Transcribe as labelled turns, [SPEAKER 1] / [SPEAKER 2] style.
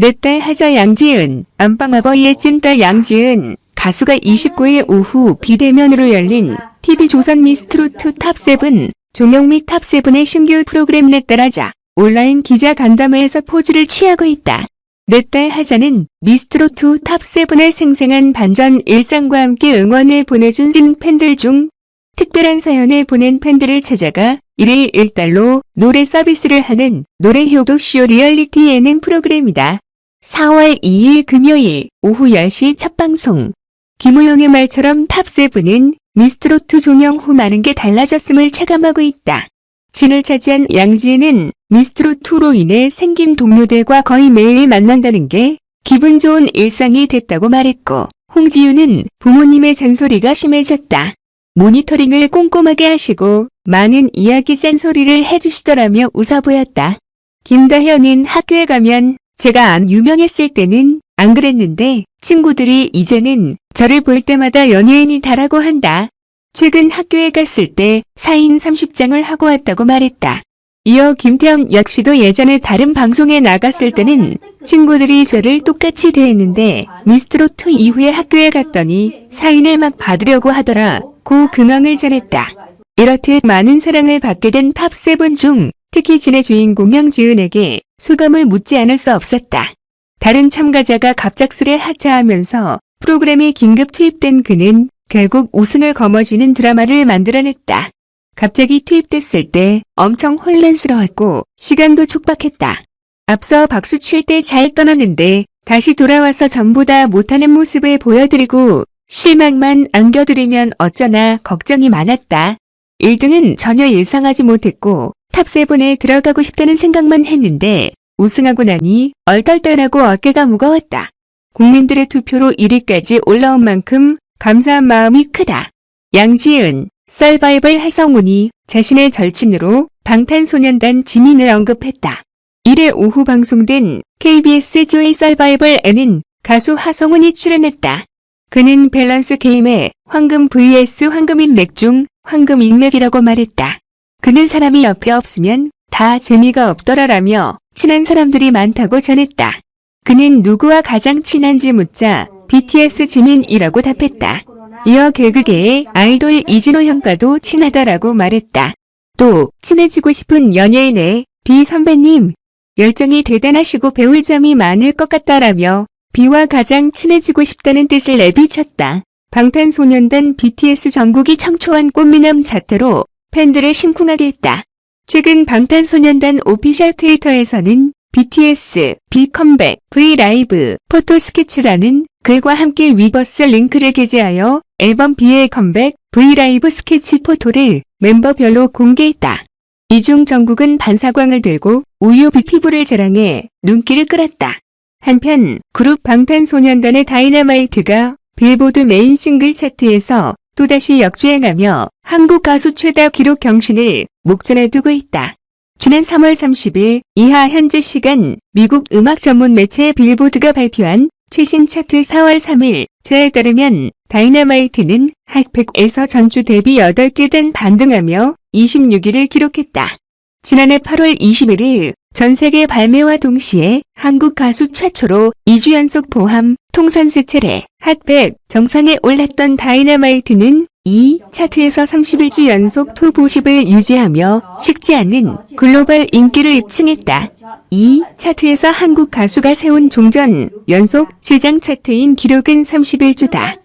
[SPEAKER 1] 내 딸 하자 양지은, 안방아버이의 찐딸 양지은, 가수가 29일 오후 비대면으로 열린 TV조선 미스트로트 탑7 조명 및 탑7의 신규 프로그램 내 딸 하자 온라인 기자 간담회에서 포즈를 취하고 있다. 내 딸 하자는 미스트로트 탑7의 생생한 반전 일상과 함께 응원을 보내준 찐 팬들 중 특별한 사연을 보낸 팬들을 찾아가 1일 1달로 노래 서비스를 하는 노래 효도쇼 리얼리티 예능 프로그램이다. 4월 2일 금요일 오후 10시 첫 방송. 김우영의 말처럼 탑세븐은 미스트로트 조명 후 많은 게 달라졌음을 체감하고 있다. 진을 차지한 양지은은 미스트로트로 인해 생긴 동료들과 거의 매일 만난다는 게 기분 좋은 일상이 됐다고 말했고, 홍지윤은 부모님의 잔소리가 심해졌다. 모니터링을 꼼꼼하게 하시고 많은 이야기 짠소리를 해주시더라며 웃어 보였다. 김다현은 학교에 가면 제가 안 유명했을 때는 안 그랬는데 친구들이 이제는 저를 볼 때마다 연예인이 다라고 한다. 최근 학교에 갔을 때 사인 30장을 하고 왔다고 말했다. 이어 김태형 역시도 예전에 다른 방송에 나갔을 때는 친구들이 저를 똑같이 대했는데 미스트로트 이후에 학교에 갔더니 사인을 막 받으려고 하더라. 고 근황을 전했다. 이렇듯 많은 사랑을 받게 된 탑7 중 특히 진의 주인공 형지은에게 소감을 묻지 않을 수 없었다. 다른 참가자가 갑작스레 하차하면서 프로그램에 긴급 투입된 그는 결국 우승을 거머쥐는 드라마를 만들어냈다. 갑자기 투입됐을 때 엄청 혼란스러웠고 시간도 촉박했다. 앞서 박수 칠 때 잘 떠났는데 다시 돌아와서 전보다 못하는 모습을 보여드리고 실망만 안겨드리면 어쩌나 걱정이 많았다. 1등은 전혀 예상하지 못했고 탑7에 들어가고 싶다는 생각만 했는데 우승하고 나니 얼떨떨하고 어깨가 무거웠다. 국민들의 투표로 1위까지 올라온 만큼 감사한 마음이 크다. 양지은, 서바이벌 하성운이 자신의 절친으로 방탄소년단 지민을 언급했다. 1회 오후 방송된 KBS 조이 서바이벌에는 가수 하성운이 출연했다. 그는 밸런스 게임에 황금 vs 황금 인 맥 중 황금 인맥이라고 말했다. 그는 사람이 옆에 없으면 다 재미가 없더라라며 친한 사람들이 많다고 전했다. 그는 누구와 가장 친한지 묻자 BTS 지민이라고 답했다. 이어 개그계의 아이돌 이진호 형과도 친하다라고 말했다. 또 친해지고 싶은 연예인의 비 선배님 열정이 대단하시고 배울 점이 많을 것 같다라며 비와 가장 친해지고 싶다는 뜻을 내비쳤다. 방탄소년단 BTS 전국이 청초한 꽃미남 자태로 팬들을 심쿵하게 했다. 최근 방탄소년단 오피셜 트위터에서는 BTS 비컴백 브이라이브 포토 스케치라는 글과 함께 위버스 링크를 게재하여 앨범 B의 컴백 브이라이브 스케치 포토를 멤버별로 공개했다. 이중 정국은 반사광을 들고 우유빛 피부를 자랑해 눈길을 끌었다. 한편 그룹 방탄소년단의 다이너마이트가 빌보드 메인 싱글 차트에서 또다시 역주행하며 한국 가수 최다 기록 경신을 목전에 두고 있다. 지난 3월 30일 이하 현재 시간 미국 음악 전문 매체 빌보드가 발표한 최신 차트 4월 3일 제에 따르면 다이너마이트는 핫팩에서 전주 대비 8개 단 반등하며 26위를 기록했다. 지난해 8월 21일 전 세계 발매와 동시에 한국 가수 최초로 2주 연속 포함 통산 세 차례 핫백 정상에 올랐던 다이너마이트는 이 차트에서 31주 연속 톱 50을 유지하며 식지 않는 글로벌 인기를 입증했다. 이 차트에서 한국 가수가 세운 종전 연속 최장 차트인 기록은 31주다.